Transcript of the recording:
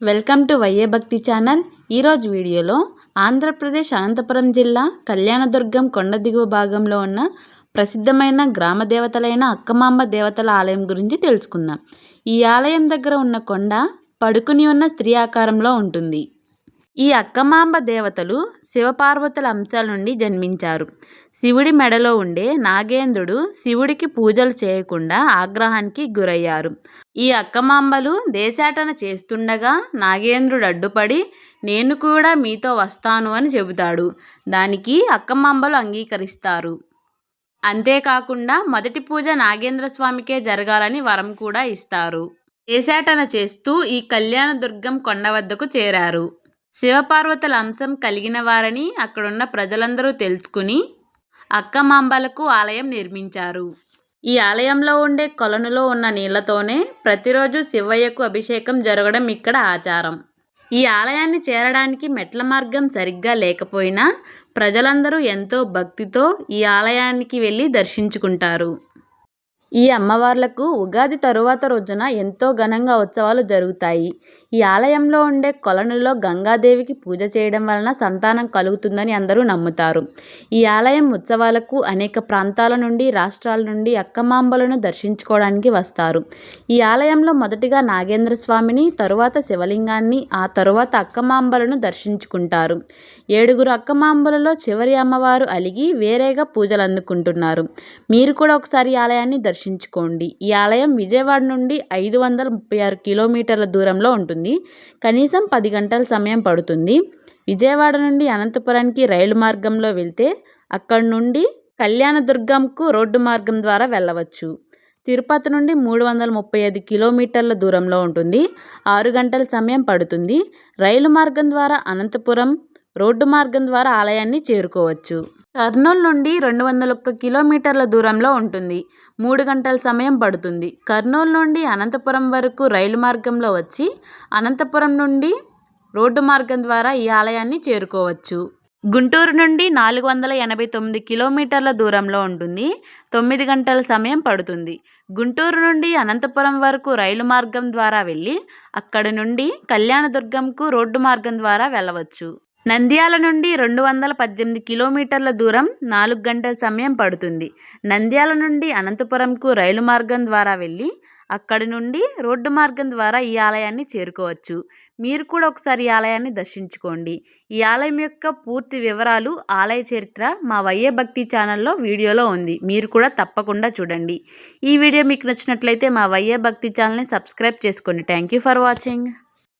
Welcome to వైఏ భక్తి channel. ఈరోజు వీడియోలో ఆంధ్రప్రదేశ్ అనంతపురం జిల్లా కళ్యాణదుర్గం కొండ దిగువ భాగంలో ఉన్న ప్రసిద్ధమైన గ్రామ దేవతలైన అక్కమాంబ దేవతల ఆలయం గురించి తెలుసుకుందాం. ఈ ఆలయం దగ్గర ఉన్న కొండ పడుకుని ఉన్న స్త్రీ ఆకారంలో ఉంటుంది. ఈ అక్కమాంబ దేవతలు శివపార్వతుల అంశాల నుండి జన్మించారు. శివుడి మెడలో ఉండే నాగేంద్రుడు శివుడికి పూజలు చేయకుండా ఆగ్రహానికి గురయ్యారు. ఈ అక్కమాంబలు దేశాటన చేస్తుండగా నాగేంద్రుడు అడ్డుపడి నేను కూడా మీతో వస్తాను అని చెబుతాడు. దానికి అక్కమాంబలు అంగీకరిస్తారు. అంతేకాకుండా మొదటి పూజ నాగేంద్ర స్వామికే జరగాలని వరం కూడా ఇస్తారు. దేశాటన చేస్తూ ఈ కళ్యాణ దుర్గం కొండ వద్దకు చేరారు. శివపార్వతుల అంశం కలిగిన వారని అక్కడున్న ప్రజలందరూ తెలుసుకుని అక్కమాంబలకు ఆలయం నిర్మించారు. ఈ ఆలయంలో ఉండే కొలనులో ఉన్న నీళ్ళతోనే ప్రతిరోజు శివయ్యకు అభిషేకం జరగడం ఇక్కడ ఆచారం. ఈ ఆలయాన్ని చేరడానికి మెట్ల మార్గం సరిగ్గా లేకపోయినా ప్రజలందరూ ఎంతో భక్తితో ఈ ఆలయానికి వెళ్ళి దర్శించుకుంటారు. ఈ అమ్మవార్లకు ఉగాది తరువాత రోజున ఎంతో ఘనంగా ఉత్సవాలు జరుగుతాయి. ఈ ఆలయంలో ఉండే కొలనులో గంగాదేవికి పూజ చేయడం వలన సంతానం కలుగుతుందని అందరూ నమ్ముతారు. ఈ ఆలయం ఉత్సవాలకు అనేక ప్రాంతాల నుండి రాష్ట్రాల నుండి అక్కమాంబలను దర్శించుకోవడానికి వస్తారు. ఈ ఆలయంలో మొదటిగా నాగేంద్ర స్వామిని తరువాత శివలింగాన్ని ఆ తరువాత అక్కమాంబలను దర్శించుకుంటారు. ఏడుగురు అక్కమాంబలలో చివరి అమ్మవారు అలిగి వేరేగా పూజలు అందుకుంటున్నారు. మీరు కూడా ఒకసారి ఆలయాన్ని దర్శించుకోండి. ఈ ఆలయం విజయవాడ నుండి ఐదు వందల ముప్పై ఆరు కిలోమీటర్ల దూరంలో ఉంటుంది. కనీసం పది గంటల సమయం పడుతుంది. విజయవాడ నుండి అనంతపురానికి రైలు మార్గంలో వెళ్తే అక్కడి నుండి కళ్యాణదుర్గంకు రోడ్డు మార్గం ద్వారా వెళ్ళవచ్చు. తిరుపతి నుండి మూడు వందల ముప్పై ఐదు కిలోమీటర్ల దూరంలో ఉంటుంది. ఆరు గంటల సమయం పడుతుంది. రైలు మార్గం ద్వారా అనంతపురం రోడ్డు మార్గం ద్వారా ఆలయాన్ని చేరుకోవచ్చు. కర్నూలు నుండి రెండు వందల ఒక్క కిలోమీటర్ల దూరంలో ఉంటుంది. మూడు గంటల సమయం పడుతుంది. కర్నూలు నుండి అనంతపురం వరకు రైలు మార్గంలో వచ్చి అనంతపురం నుండి రోడ్డు మార్గం ద్వారా ఈ ఆలయాన్ని చేరుకోవచ్చు. గుంటూరు నుండి నాలుగు వందల ఎనభై తొమ్మిది కిలోమీటర్ల దూరంలో ఉంటుంది. తొమ్మిది గంటల సమయం పడుతుంది. గుంటూరు నుండి అనంతపురం వరకు రైలు మార్గం ద్వారా వెళ్ళి అక్కడి నుండి కళ్యాణదుర్గంకు రోడ్డు మార్గం ద్వారా వెళ్ళవచ్చు. నంద్యాల నుండి రెండు వందల పద్దెనిమిది కిలోమీటర్ల దూరం నాలుగు గంటల సమయం పడుతుంది. నంద్యాల నుండి అనంతపురంకు రైలు మార్గం ద్వారా వెళ్ళి అక్కడి నుండి రోడ్డు మార్గం ద్వారా ఈ ఆలయాన్ని చేరుకోవచ్చు. మీరు కూడా ఒకసారి ఈ ఆలయాన్ని దర్శించుకోండి. ఈ ఆలయం యొక్క పూర్తి వివరాలు ఆలయ చరిత్ర మా వయ్యే భక్తి ఛానల్లో వీడియోలో ఉంది. మీరు కూడా తప్పకుండా చూడండి. ఈ వీడియో మీకు నచ్చినట్లయితే మా వయ్యే భక్తి ఛానల్ని సబ్స్క్రైబ్ చేసుకోండి థ్యాంక్ యూ ఫర్ వాచింగ్.